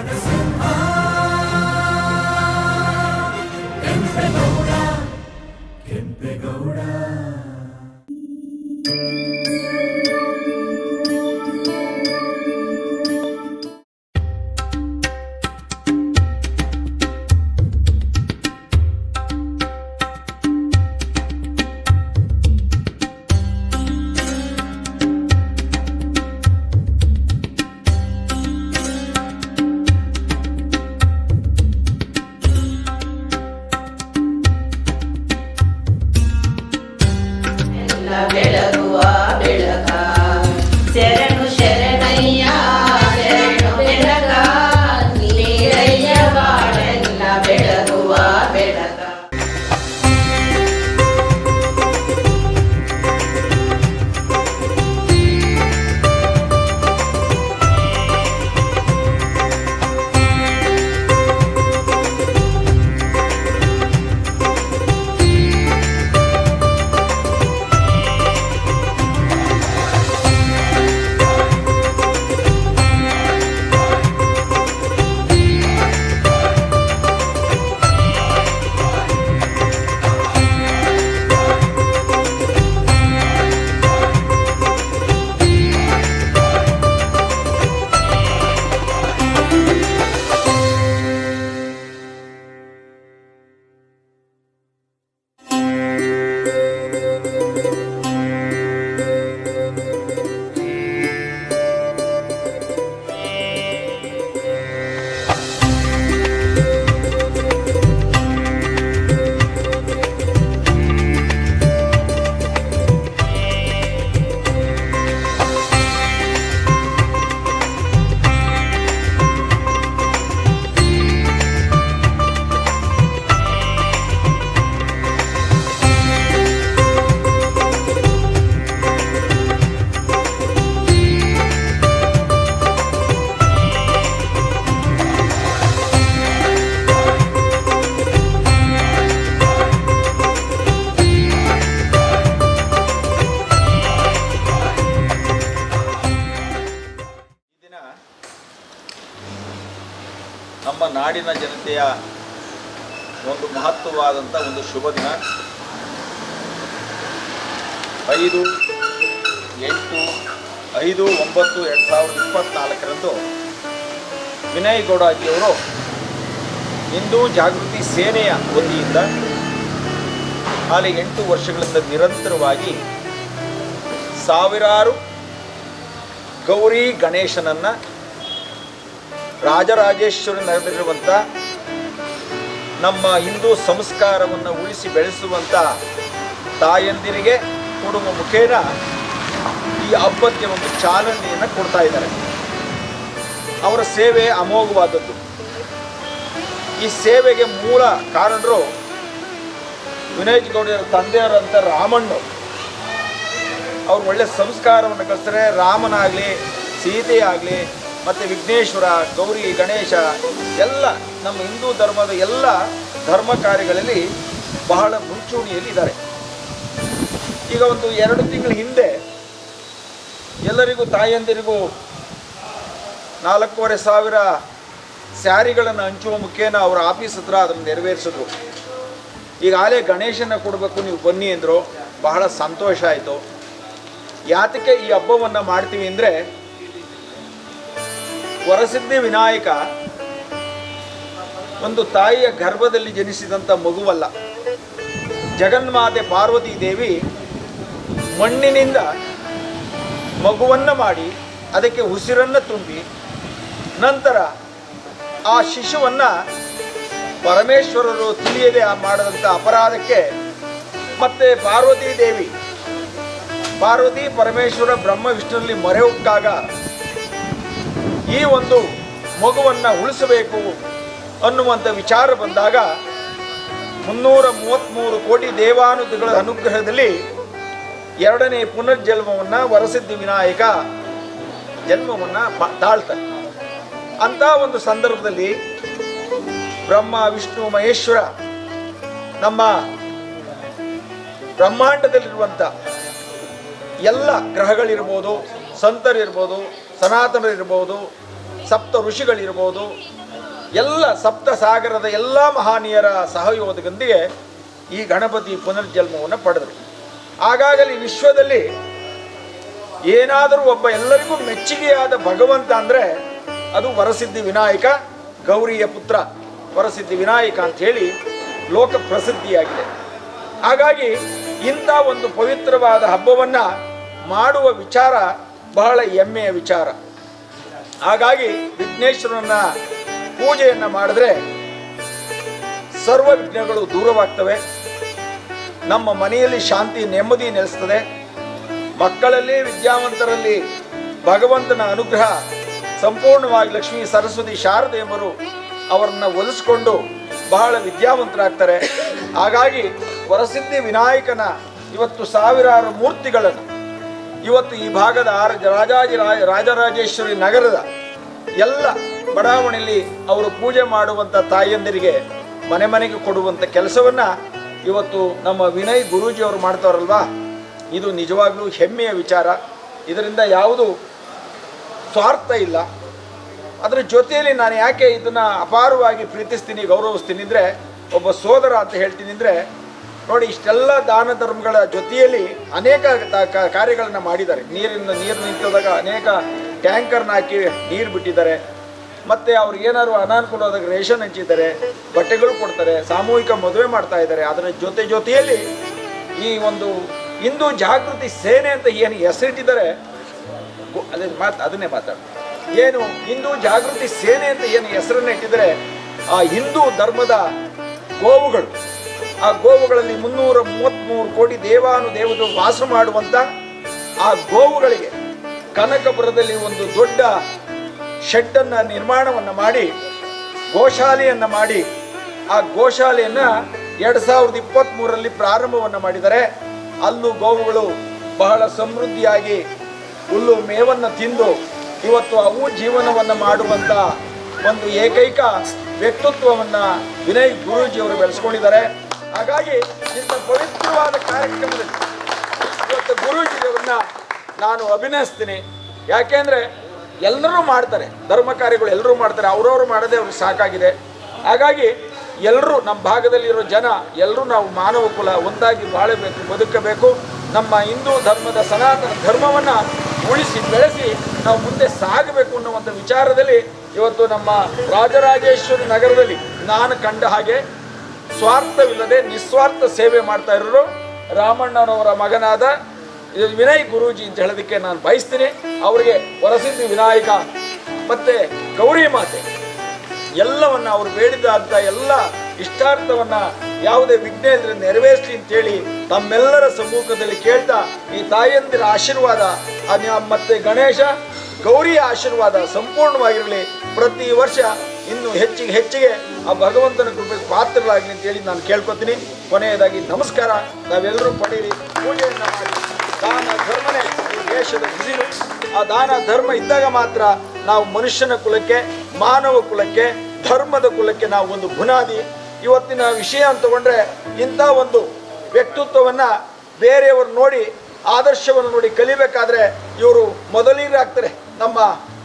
ಎಲ್ಲ ಬೆಳಗುವ ಬೆಳಕ ಶುಭ ದಿನ. ಐದು, ಎಂಟು, ಐದು, ಒಂಬತ್ತು, ಎರಡು ಸಾವಿರದ ಇಪ್ಪತ್ತ್ನಾಲ್ಕರಂದು ವಿನಯ್ ಗೌಡಾಜಿಯವರು ಹಿಂದೂ ಜಾಗೃತಿ ಸೇನೆಯ ವತಿಯಿಂದ ಹಾಲಿ ಎಂಟು ವರ್ಷಗಳಿಂದ ನಿರಂತರವಾಗಿ ಸಾವಿರಾರು ಗೌರಿ ಗಣೇಶನನ್ನು ರಾಜರಾಜೇಶ್ವರಿ ನಗರದಲ್ಲಿರುವಂಥ ನಮ್ಮ ಹಿಂದೂ ಸಂಸ್ಕಾರವನ್ನು ಉಳಿಸಿ ಬೆಳೆಸುವಂಥ ತಾಯಂದಿರಿಗೆ ಕೊಡುವ ಮುಖೇನ ಈ ಹಬ್ಬಕ್ಕೆ ಒಂದು ಚಾಲನೆಯನ್ನು ಕೊಡ್ತಾ ಇದ್ದಾರೆ. ಅವರ ಸೇವೆ ಅಮೋಘವಾದದ್ದು. ಈ ಸೇವೆಗೆ ಮೂಲ ಕಾರಣರು ವಿನಯ್ ಗೌಡರ ತಂದೆಯವರಂಥ ರಾಮಣ್ಣ. ಅವ್ರು ಒಳ್ಳೆ ಸಂಸ್ಕಾರವನ್ನು ಕಲಿಸ್ತಾರೆ ರಾಮನಾಗಲಿ ಸೀತೆ ಮತ್ತು ವಿಘ್ನೇಶ್ವರ, ಗೌರಿ, ಗಣೇಶ, ಎಲ್ಲ ನಮ್ಮ ಹಿಂದೂ ಧರ್ಮದ ಎಲ್ಲ ಧರ್ಮ ಕಾರ್ಯಗಳಲ್ಲಿ ಬಹಳ ಮುಂಚೂಣಿಯಲ್ಲಿ ಇದ್ದಾರೆ. ಈಗ ಒಂದು ಎರಡು ತಿಂಗಳ ಹಿಂದೆ ಎಲ್ಲರಿಗೂ, ತಾಯಂದಿರಿಗೂ ನಾಲ್ಕೂವರೆ ಸಾವಿರ ಸ್ಯಾರಿಗಳನ್ನು ಹಂಚುವ ಮುಖೇನ ಅವರ ಆಫೀಸ್ ಹತ್ರ ಅದನ್ನು ನೆರವೇರಿಸಿದ್ರು. ಈಗಾಗಲೇ ಗಣೇಶನ ಕೊಡಬೇಕು ನೀವು ಬನ್ನಿ ಅಂದರು, ಬಹಳ ಸಂತೋಷ ಆಯಿತು. ಯಾತಕ್ಕೆ ಈ ಹಬ್ಬವನ್ನು ಮಾಡ್ತೀವಿ ಅಂದರೆ ವರಸಿದ್ಧಿ ವಿನಾಯಕ ಒಂದು ತಾಯಿಯ ಗರ್ಭದಲ್ಲಿ ಜನಿಸಿದಂಥ ಮಗುವಲ್ಲ. ಜಗನ್ಮಾತೆ ಪಾರ್ವತಿ ದೇವಿ ಮಣ್ಣಿನಿಂದ ಮಗುವನ್ನು ಮಾಡಿ ಅದಕ್ಕೆ ಉಸಿರನ್ನು ತುಂಬಿ ನಂತರ ಆ ಶಿಶುವನ್ನು ಪರಮೇಶ್ವರರು ತಿಳಿಯದೆ ಮಾಡಿದಂಥ ಅಪರಾಧಕ್ಕೆ ಮತ್ತೆ ಪಾರ್ವತಿ ದೇವಿ, ಪಾರ್ವತಿ ಪರಮೇಶ್ವರ ಬ್ರಹ್ಮ ವಿಷ್ಣುವಿನಲ್ಲಿ ಮೊರೆ ಹೊಕ್ಕಾಗ ಈ ಒಂದು ಮಗುವನ್ನು ಉಳಿಸಬೇಕು ಅನ್ನುವಂಥ ವಿಚಾರ ಬಂದಾಗ ಮುನ್ನೂರ ಮೂವತ್ತ್ಮೂರು ಕೋಟಿ ದೇವಾನುದಿಗಳ ಅನುಗ್ರಹದಲ್ಲಿ ಎರಡನೇ ಪುನರ್ಜನ್ಮವನ್ನು ವರಸಿದ್ಧಿ ವಿನಾಯಕ ಜನ್ಮವನ್ನು ತಾಳ್ತಾರೆ. ಅಂಥ ಒಂದು ಸಂದರ್ಭದಲ್ಲಿ ಬ್ರಹ್ಮ, ವಿಷ್ಣು, ಮಹೇಶ್ವರ ನಮ್ಮ ಬ್ರಹ್ಮಾಂಡದಲ್ಲಿರುವಂಥ ಎಲ್ಲ ಗ್ರಹಗಳಿರ್ಬೋದು, ಸಂತರಿರ್ಬೋದು ಸನಾತನರಿರ್ಬೋದು, ಸಪ್ತ ಋಷಿಗಳಿರ್ಬೋದು, ಎಲ್ಲ ಸಪ್ತ ಸಾಗರದ ಎಲ್ಲ ಮಹಾನೀಯರ ಸಹಯೋಗದೊಂದಿಗೆ ಈ ಗಣಪತಿ ಪುನರ್ಜನ್ಮವನ್ನು ಪಡೆದರು. ಹಾಗಾಗಲಿ ವಿಶ್ವದಲ್ಲಿ ಏನಾದರೂ ಒಬ್ಬ ಎಲ್ಲರಿಗೂ ಮೆಚ್ಚುಗೆಯಾದ ಭಗವಂತ ಅಂದರೆ ಅದು ವರಸಿದ್ಧಿ ವಿನಾಯಕ, ಗೌರಿಯ ಪುತ್ರ ವರಸಿದ್ಧಿ ವಿನಾಯಕ ಅಂತ ಹೇಳಿ ಲೋಕ ಪ್ರಸಿದ್ಧಿಯಾಗಿದೆ. ಹಾಗಾಗಿ ಇಂಥ ಒಂದು ಪವಿತ್ರವಾದ ಹಬ್ಬವನ್ನು ಮಾಡುವ ವಿಚಾರ ಬಹಳ ಹೆಮ್ಮೆಯ ವಿಚಾರ. ಹಾಗಾಗಿ ವಿಘ್ನೇಶ್ವರನ ಪೂಜೆಯನ್ನು ಮಾಡಿದ್ರೆ ಸರ್ವ ವಿಘ್ನಗಳು ದೂರವಾಗ್ತವೆ. ನಮ್ಮ ಮನೆಯಲ್ಲಿ ಶಾಂತಿ, ನೆಮ್ಮದಿ ನೆಲೆಸ್ತದೆ. ಮಕ್ಕಳಲ್ಲಿ, ವಿದ್ಯಾವಂತರಲ್ಲಿ ಭಗವಂತನ ಅನುಗ್ರಹ ಸಂಪೂರ್ಣವಾಗಿ ಲಕ್ಷ್ಮೀ ಸರಸ್ವತಿ ಶಾರದೆ ಅವರನ್ನು ಒಲಿಸ್ಕೊಂಡು ಬಹಳ ವಿದ್ಯಾವಂತರಾಗ್ತಾರೆ. ಹಾಗಾಗಿ ವರಸಿದ್ಧಿ ವಿನಾಯಕನ ಇವತ್ತು ಸಾವಿರಾರು ಮೂರ್ತಿಗಳನ್ನು ಇವತ್ತು ಈ ಭಾಗದ ರಾಜಾಜಿ ರಾಜ ರಾಜರಾಜೇಶ್ವರಿ ನಗರದ ಎಲ್ಲ ಬಡಾವಣೆಯಲ್ಲಿ ಅವರು ಪೂಜೆ ಮಾಡುವಂಥ ತಾಯಿಯಂದಿರಿಗೆ ಮನೆ ಮನೆಗೆ ಕೊಡುವಂಥ ಕೆಲಸವನ್ನು ಇವತ್ತು ನಮ್ಮ ವಿನಯ್ ಗುರೂಜಿ ಅವರು ಮಾಡ್ತಾರಲ್ವಾ? ಇದು ನಿಜವಾಗ್ಲೂ ಹೆಮ್ಮೆಯ ವಿಚಾರ. ಇದರಿಂದ ಯಾವುದು ಸ್ವಾರ್ಥ ಇಲ್ಲ. ಅದರ ಜೊತೆಯಲ್ಲಿ ನಾನು ಯಾಕೆ ಇದನ್ನು ಅಪಾರವಾಗಿ ಪ್ರೀತಿಸ್ತೀನಿ, ಗೌರವಿಸ್ತೀನಿ ಅಂದರೆ, ಒಬ್ಬ ಸೋದರ ಅಂತ ಹೇಳ್ತೀನಿ ಅಂದರೆ ನೋಡಿ, ಇಷ್ಟೆಲ್ಲ ದಾನ ಧರ್ಮಗಳ ಜೊತೆಯಲ್ಲಿ ಅನೇಕ ಕಾರ್ಯಗಳನ್ನು ಮಾಡಿದ್ದಾರೆ. ನೀರಿನ ನೀರು ನಿಂತಿದಾಗ ಅನೇಕ ಟ್ಯಾಂಕರ್ನ ಹಾಕಿ ನೀರು ಬಿಟ್ಟಿದ್ದಾರೆ. ಮತ್ತು ಅವ್ರು ಏನಾದ್ರು ಅನಾನುಕೂಲವಾದಾಗ ರೇಷನ್ ಹಂಚಿದ್ದಾರೆ, ಬಟ್ಟೆಗಳು ಕೊಡ್ತಾರೆ, ಸಾಮೂಹಿಕ ಮದುವೆ ಮಾಡ್ತಾ ಇದ್ದಾರೆ. ಅದರ ಜೊತೆ ಜೊತೆಯಲ್ಲಿ ಈ ಒಂದು ಹಿಂದೂ ಜಾಗೃತಿ ಸೇನೆ ಅಂತ ಏನು ಹೆಸರಿಟ್ಟಿದ್ದಾರೆ ಅದೇ ಮಾತು, ಅದನ್ನೇ ಮಾತಾಡ ಏನು ಹಿಂದೂ ಜಾಗೃತಿ ಸೇನೆ ಅಂತ ಏನು ಹೆಸರನ್ನ ಇಟ್ಟಿದ್ರೆ ಆ ಹಿಂದೂ ಧರ್ಮದ ಗೋವುಗಳು. ಆ ಗೋವುಗಳಲ್ಲಿ ಮುನ್ನೂರ ಮೂವತ್ಮೂರು ಕೋಟಿ ದೇವಾನು ದೇವತೆ ವಾಸ ಮಾಡುವಂತ ಆ ಗೋವುಗಳಿಗೆ ಕನಕಪುರದಲ್ಲಿ ಒಂದು ದೊಡ್ಡ ಶೆಡ್ಡನ್ನು ನಿರ್ಮಾಣವನ್ನು ಮಾಡಿ, ಗೋಶಾಲೆಯನ್ನು ಮಾಡಿ, ಆ ಗೋಶಾಲೆಯನ್ನು ಎರಡು ಸಾವಿರದ ಇಪ್ಪತ್ತ್ಮೂರರಲ್ಲಿ ಪ್ರಾರಂಭವನ್ನು ಮಾಡಿದ್ದಾರೆ. ಅಲ್ಲೂ ಗೋವುಗಳು ಬಹಳ ಸಮೃದ್ಧಿಯಾಗಿ ಹುಲ್ಲು ಮೇವನ್ನು ತಿಂದು ಇವತ್ತು ಅವು ಜೀವನವನ್ನು ಮಾಡುವಂಥ ಒಂದು ಏಕೈಕ ವ್ಯಕ್ತಿತ್ವವನ್ನು ವಿನಯ್ ಗುರೂಜಿಯವರು ಬೆಳೆಸ್ಕೊಂಡಿದ್ದಾರೆ. ಹಾಗಾಗಿ ಇಂಥ ಪವಿತ್ರವಾದ ಕಾರ್ಯಕ್ರಮದಲ್ಲಿ ಇವತ್ತು ಗುರೂಜಿಯವರನ್ನ ನಾನು ಅಭಿನಯಿಸ್ತೀನಿ. ಯಾಕೆಂದರೆ ಎಲ್ಲರೂ ಮಾಡ್ತಾರೆ. ಧರ್ಮ ಕಾರ್ಯಗಳು ಎಲ್ಲರೂ ಮಾಡ್ತಾರೆ. ಅವ್ರವ್ರು ಮಾಡದೆ ಅವ್ರಿಗೆ ಸಾಕಾಗಿದೆ. ಹಾಗಾಗಿ ಎಲ್ಲರೂ ನಮ್ಮ ಭಾಗದಲ್ಲಿರೋ ಜನ ಎಲ್ಲರೂ ನಾವು ಮಾನವ ಕುಲ ಒಂದಾಗಿ ಬಾಳಬೇಕು, ಬದುಕಬೇಕು. ನಮ್ಮ ಹಿಂದೂ ಧರ್ಮದ ಸನಾತನ ಧರ್ಮವನ್ನು ಉಳಿಸಿ, ಬೆಳೆಸಿ ನಾವು ಮುಂದೆ ಸಾಗಬೇಕು ಅನ್ನುವಂಥ ವಿಚಾರದಲ್ಲಿ ಇವತ್ತು ನಮ್ಮ ರಾಜರಾಜೇಶ್ವರಿ ನಗರದಲ್ಲಿ ನಾನು ಕಂಡ ಹಾಗೆ ಸ್ವಾರ್ಥವಿಲ್ಲದೆ ನಿಸ್ವಾರ್ಥ ಸೇವೆ ಮಾಡ್ತಾ ಇರೋರು ರಾಮಣ್ಣನವರ ಮಗನಾದ ವಿನಯ್ ಗುರೂಜಿ ಅಂತ ಹೇಳೋದಕ್ಕೆ ನಾನು ಬಯಸ್ತೀನಿ. ಅವರಿಗೆ ವರಸಿದ್ಧಿ ವಿನಾಯಕ, ಮತ್ತೆ ಗೌರಿ ಮಾತೆ, ಎಲ್ಲವನ್ನ ಅವರು ಬೇಡಿದಂಥ ಎಲ್ಲ ಇಷ್ಟಾರ್ಥವನ್ನ ಯಾವುದೇ ವಿಘ್ನ ಇದ್ರೆ ನೆರವೇರಿಸಲಿ ಅಂತೇಳಿ ತಮ್ಮೆಲ್ಲರ ಸಮ್ಮುಖದಲ್ಲಿ ಕೇಳ್ತಾ ಈ ತಾಯಂದಿರ ಆಶೀರ್ವಾದ ಮತ್ತೆ ಗಣೇಶ ಗೌರಿಯ ಆಶೀರ್ವಾದ ಸಂಪೂರ್ಣವಾಗಿರಲಿ. ಪ್ರತಿ ವರ್ಷ ಇನ್ನು ಹೆಚ್ಚಿಗೆ ಹೆಚ್ಚಿಗೆ ಆ ಭಗವಂತನ ಕೃಪೆಗೆ ಪಾತ್ರರಾಗಲಿ ಅಂತೇಳಿ ನಾನು ಕೇಳ್ಕೊತೀನಿ. ಕೊನೆಯದಾಗಿ ನಮಸ್ಕಾರ. ನಾವೆಲ್ಲರೂ ಪಡೀರಿ ಪೂಜೆಯನ್ನು ಮಾಡಿ. ದಾನ ಧರ್ಮನೇ ದೇಶದ ಬಿಸಿಲು ಆ ದಾನ ಧರ್ಮ ಇದ್ದಾಗ ಮಾತ್ರ ನಾವು ಮನುಷ್ಯನ ಕುಲಕ್ಕೆ, ಮಾನವ ಕುಲಕ್ಕೆ, ಧರ್ಮದ ಕುಲಕ್ಕೆ ನಾವು ಒಂದು ಬುನಾದಿ. ಇವತ್ತಿನ ವಿಷಯ ಅಂತ ತಗೊಂಡ್ರೆ ಇಂಥ ಒಂದು ವ್ಯಕ್ತಿತ್ವವನ್ನು ಬೇರೆಯವರು ನೋಡಿ, ಆದರ್ಶವನ್ನು ನೋಡಿ ಕಲಿಬೇಕಾದ್ರೆ ಇವರು ಮೊದಲಿಗರಾಗ್ತಾರೆ ನಮ್ಮ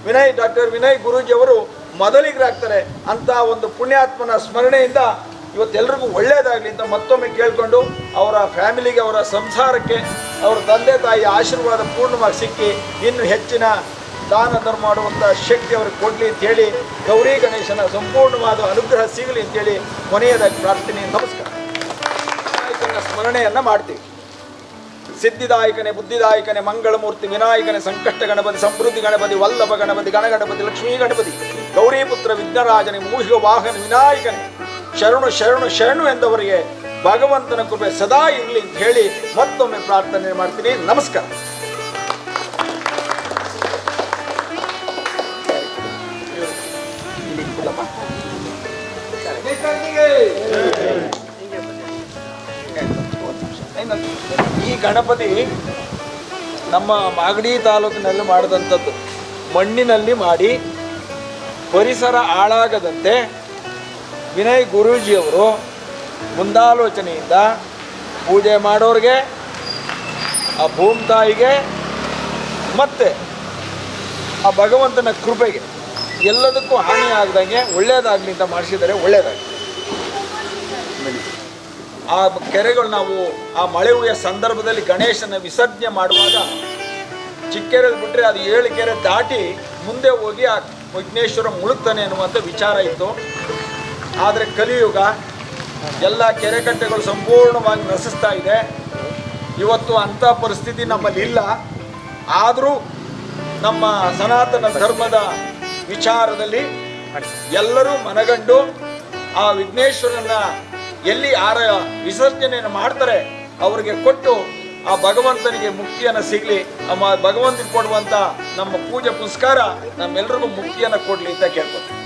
ವಿನಯ್ ಡಾಕ್ಟರ್ ವಿನಯ್ ಗುರೂಜಿಯವರು ಮೊದಲಿಗರಾಗ್ತಾರೆ ಅಂತ ಒಂದು ಪುಣ್ಯಾತ್ಮನ ಸ್ಮರಣೆಯಿಂದ ಇವತ್ತೆಲ್ರಿಗೂ ಒಳ್ಳೆಯದಾಗಲಿ ಅಂತ ಮತ್ತೊಮ್ಮೆ ಕೇಳಿಕೊಂಡು ಅವರ ಫ್ಯಾಮಿಲಿಗೆ, ಅವರ ಸಂಸಾರಕ್ಕೆ, ಅವರ ತಂದೆ ತಾಯಿ ಆಶೀರ್ವಾದ ಪೂರ್ಣವಾಗಿ ಸಿಕ್ಕಿ ಇನ್ನು ಹೆಚ್ಚಿನ ದಾನ ಧರ್ಮ ಮಾಡುವಂಥ ಶಕ್ತಿ ಅವ್ರಿಗೆ ಕೊಡಲಿ ಅಂತೇಳಿ ಗೌರಿ ಗಣೇಶನ ಸಂಪೂರ್ಣವಾದ ಅನುಗ್ರಹ ಸಿಗಲಿ ಅಂತೇಳಿ ಕೊನೆಯದಾಗಿ ಪ್ರಾರ್ಥನೆ, ನಮಸ್ಕಾರ. ಸ್ಮರಣೆಯನ್ನು ಮಾಡ್ತೀವಿ. ಸಿದ್ಧಿದಾಯಕನೇ, ಬುದ್ಧಿದಾಯಕನೇ, ಮಂಗಳಮೂರ್ತಿ, ವಿನಾಯಕನೇ, ಸಂಕಷ್ಟ ಗಣಪತಿ, ಸಮೃದ್ಧಿ ಗಣಪತಿ, ವಲ್ಲಭ ಗಣಪತಿ ಗಣಗಣಪತಿ ಲಕ್ಷ್ಮೀ ಗಣಪತಿ, ಗೌರಿಪುತ್ರ ವಿಘ್ನರಾಜನೇ ಮೂಹಿಗ ವಾಹನ ವಿನಾಯಕನೇ, ಶರಣು ಶರಣು ಶರಣು ಎಂದವರಿಗೆ ಭಗವಂತನ ಕೃಪೆ ಸದಾ ಇರಲಿ ಅಂತ ಹೇಳಿ ಮತ್ತೊಮ್ಮೆ ಪ್ರಾರ್ಥನೆ ಮಾಡ್ತೀನಿ. ನಮಸ್ಕಾರ. ಗಣಪತಿ ನಮ್ಮ ಮಾಗಡಿ ತಾಲೂಕಿನಲ್ಲಿ ಮಾಡಿದಂಥದ್ದು. ಮಣ್ಣಿನಲ್ಲಿ ಮಾಡಿ ಪರಿಸರ ಹಾಳಾಗದಂತೆ ವಿನಯ್ ಗುರೂಜಿಯವರು ಮುಂದಾಲೋಚನೆಯಿಂದ ಪೂಜೆ ಮಾಡೋರಿಗೆ, ಆ ಭೂಮ್ ತಾಯಿಗೆ, ಮತ್ತು ಆ ಭಗವಂತನ ಕೃಪೆಗೆ ಎಲ್ಲದಕ್ಕೂ ಹಾನಿ ಆಗ್ದಂಗೆ ಒಳ್ಳೆಯದಾಗಲಿ ಅಂತ ಮಾಡಿಸಿದರೆ ಒಳ್ಳೇದಾಗಲಿ. ಆ ಕೆರೆಗಳು ನಾವು ಆ ಮಳೆ ಸಂದರ್ಭದಲ್ಲಿ ಗಣೇಶನ ವಿಸರ್ಜನೆ ಮಾಡುವಾಗ ಚಿಕ್ಕೆರೆ ಬಿಟ್ಟರೆ ಅದು ಏಳು ಕೆರೆ ದಾಟಿ ಮುಂದೆ ಹೋಗಿ ಆ ವಿಘ್ನೇಶ್ವರ ಮುಳುಗ್ತಾನೆ ಅನ್ನುವಂಥ ವಿಚಾರ ಇತ್ತು. ಆದರೆ ಕಲಿಯುಗ, ಎಲ್ಲ ಕೆರೆ ಕಟ್ಟೆಗಳು ಸಂಪೂರ್ಣವಾಗಿ ನಶಿಸ್ತಾ ಇದೆ. ಇವತ್ತು ಅಂಥ ಪರಿಸ್ಥಿತಿ ನಮ್ಮಲ್ಲಿ ಇಲ್ಲ. ಆದರೂ ನಮ್ಮ ಸನಾತನ ಧರ್ಮದ ವಿಚಾರದಲ್ಲಿ ಎಲ್ಲರೂ ಮನಗಂಡು ಆ ವಿಘ್ನೇಶ್ವರನ ಎಲ್ಲಿ ಆರ ವಿಸರ್ಜನೆಯನ್ನು ಮಾಡ್ತಾರೆ, ಅವರಿಗೆ ಕೊಟ್ಟು ಆ ಭಗವಂತನಿಗೆ ಮುಕ್ತಿಯನ್ನು ಸಿಗಲಿ. ನಮ್ಮ ಭಗವಂತನಿಗೆ ಕೊಡುವಂಥ ನಮ್ಮ ಪೂಜೆ ಪುರಸ್ಕಾರ ನಮ್ಮೆಲ್ರಿಗೂ ಮುಕ್ತಿಯನ್ನು ಕೊಡಲಿ ಅಂತ ಕೇಳ್ಕೊತೀನಿ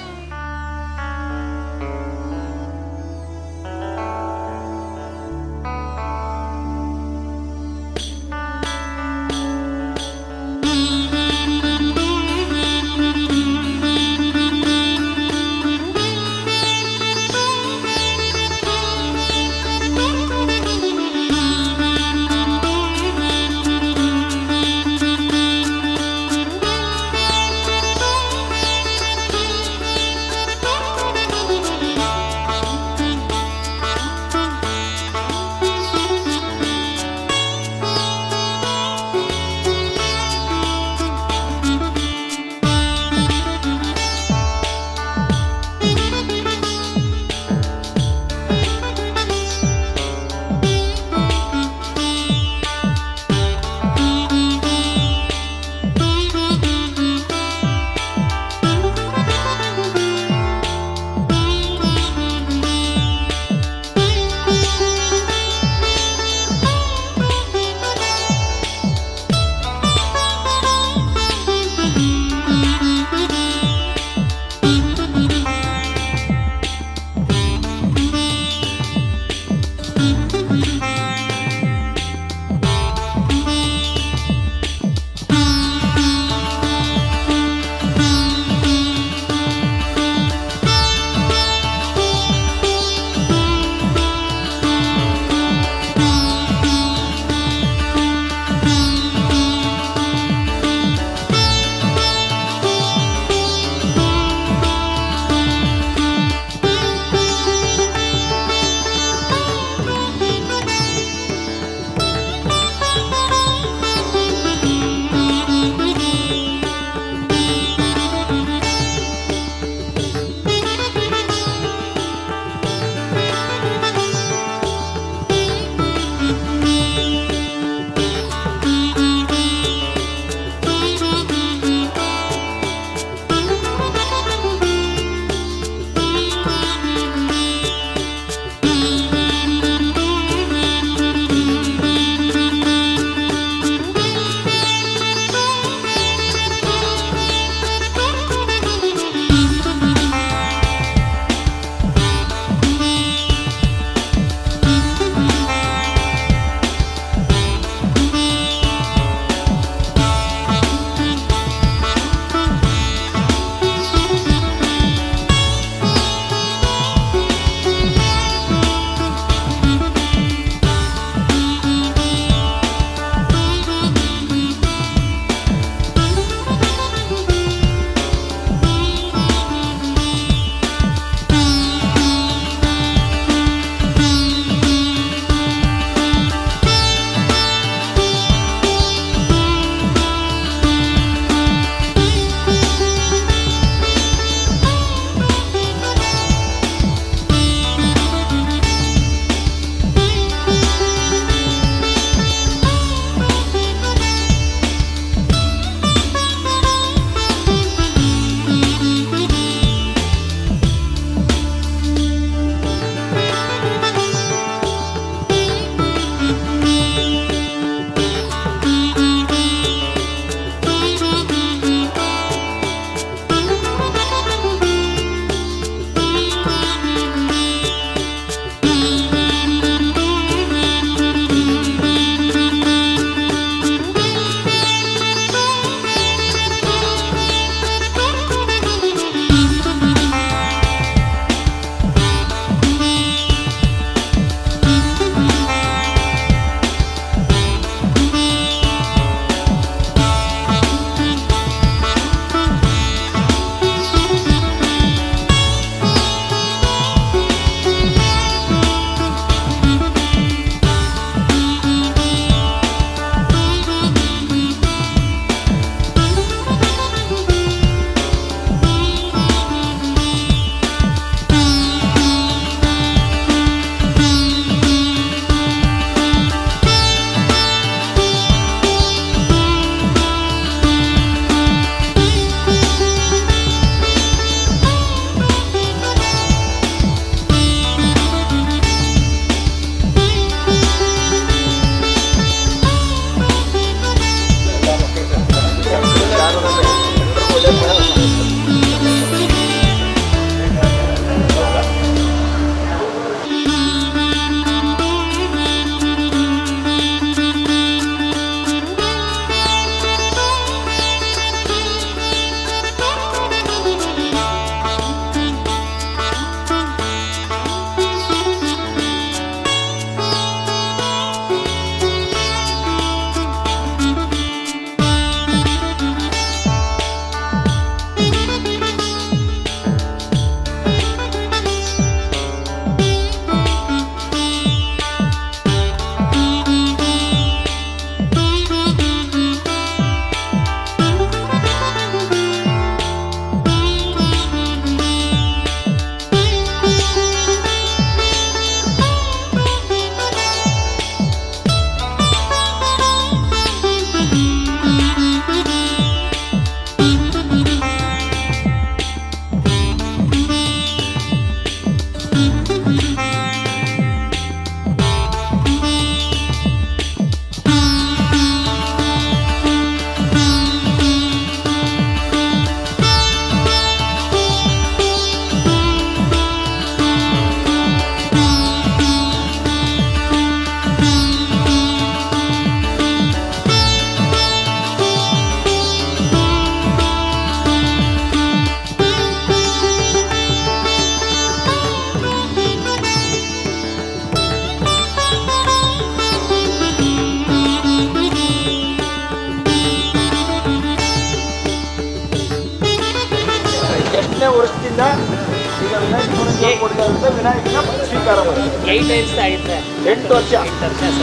ಎಂಟು ವರ್ಷ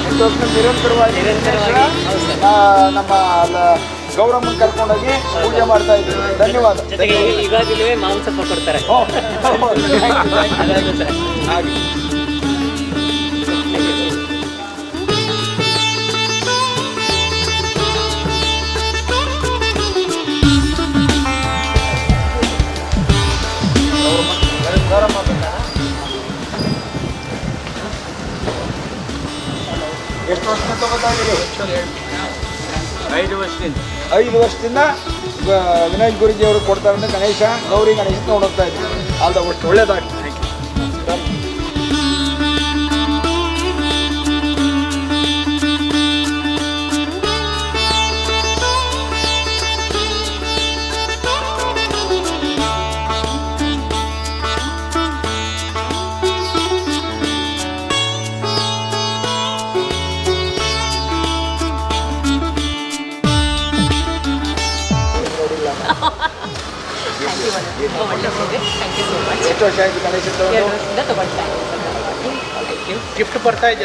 ಎಂಟು ವರ್ಷ ನಿರಂತರವಾಗಿ ನಮ್ಮ ಗೌರಮ್ಮನ ಕರ್ಕೊಂಡೋಗಿ ಪೂಜೆ ಮಾಡ್ತಾ ಇದ್ದೀವಿ. ಧನ್ಯವಾದ. ಈಗಾಗಲೇ ಮಾಂಸ ಕೊಡ್ತಾರೆ. ಹಾಗೆ. ಐದು ವರ್ಷದಿಂದ. ಐದು ವರ್ಷದಿಂದ ಆ, ವಿನಾಯಕ್ ಗುರುಜಿ ಅವರು ಕೊಡ್ತಾ ಇರೋದು ಗಣೇಶ ಗೌರಿ ಗಣೇಶ ನೋಡೋಗ್ತಾ ಇದ್ದೀವಿ ಆಲ್ ದ ಎಷ್ಟು ವರ್ಷ ಆಯ್ತು ಗಣೇಶ ತಗೊಂಡು ಎರಡು ವರ್ಷದಿಂದ ತಗೊಳ್ತಾ ಇದ್ದೀನಿ ಗಿಫ್ಟ್ ಬರ್ತಾ ಇದೆ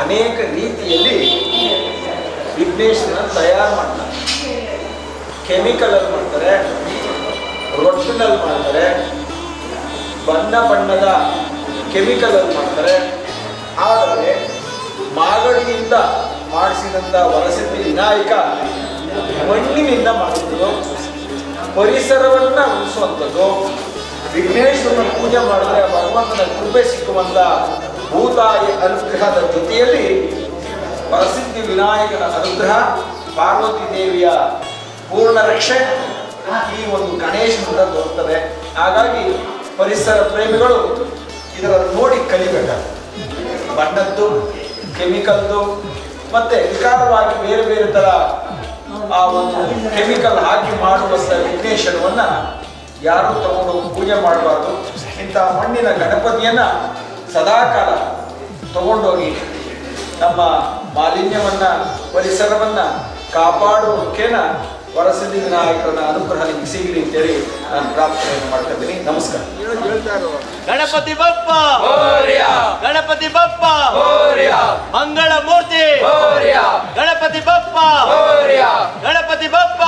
ಅನೇಕ ರೀತಿಯಲ್ಲಿ ವಿಘ್ನೇಶ್ವರನ ತಯಾರು ಮಾಡ್ತಾರೆ. ಕೆಮಿಕಲ್ ಅಲ್ಲಿ ಮಾಡ್ತಾರೆ ರೊಟ್ಟಿನಲ್ಲಿ ಮಾಡ್ತಾರೆ, ಬಣ್ಣ ಬಣ್ಣದ ಕೆಮಿಕಲ್ ಅಲ್ಲಿ ಮಾಡ್ತಾರೆ. ಆದರೆ ಮಾಗಡಿಯಿಂದ ಮಾಡಿಸಿದಂಥ ವರಸಿದ್ಧಿ ವಿನಾಯಕ ಮಣ್ಣಿನಿಂದ ಮಾಡಿದ್ದು, ಪರಿಸರವನ್ನ ಉಳಿಸುವಂಥದ್ದು. ವಿಘ್ನೇಶ್ವರನ ಪೂಜೆ ಮಾಡಿದ್ರೆ ಭಗವಂತನ ಕೃಪೆ ಸಿಕ್ಕುವಂತ ಭೂತಾಯಿ ಅನುಗ್ರಹದ ಜೊತೆಯಲ್ಲಿ ಪ್ರಸಿದ್ಧಿ ವಿನಾಯಕನ ಅನುಗ್ರಹ, ಪಾರ್ವತಿ ದೇವಿಯ ಪೂರ್ಣ ರಕ್ಷೆ ಈ ಒಂದು ಗಣೇಶನಿಂದ ದೊರುತ್ತದೆ ಹಾಗಾಗಿ ಪರಿಸರ ಪ್ರೇಮಿಗಳು ಇದರಲ್ಲಿ ನೋಡಿ ಕಲಿಬೇಕಾಗ ಬಣ್ಣದ್ದು, ಕೆಮಿಕಲ್ದು, ಮತ್ತೆ ವಿಕಾರವಾಗಿ ಬೇರೆ ಬೇರೆ ತರ ಆ ಒಂದು ಕೆಮಿಕಲ್ ಹಾಕಿ ಮಾಡುವ ವಿಘ್ನೇಶ್ವರವನ್ನ ಯಾರು ತಗೊಂಡು ಪೂಜೆ ಮಾಡಬಾರ್ದು. ಇಂತಹ ಮಣ್ಣಿನ ಗಣಪತಿಯನ್ನ ಸದಾಕಾಲ ತಗೊಂಡೋಗಿ ನಮ್ಮ ಮಾಲಿನ್ಯವನ್ನು ಪರಿಸರವನ್ನ ಕಾಪಾಡುವ ಮುಖೇನ ವರಸಿದ್ಧಿ ವಿನಾಯಕರನ್ನ ಅನುಗ್ರಹ ನಿಮ್ಗೆ ಸಿಗಲಿ ಅಂತೇಳಿ ನಾನು ಪ್ರಾರ್ಥನೆಯನ್ನು ಮಾಡ್ತಿದ್ದೀನಿ ನಮಸ್ಕಾರ. ಗಣಪತಿ ಬಪ್ಪ! ಗಣಪತಿ ಬಪ್ಪ! ಮಂಗಳ ಮೂರ್ತಿ! ಗಣಪತಿ ಬಪ್ಪ! ಗಣಪತಿ ಬಪ್ಪ!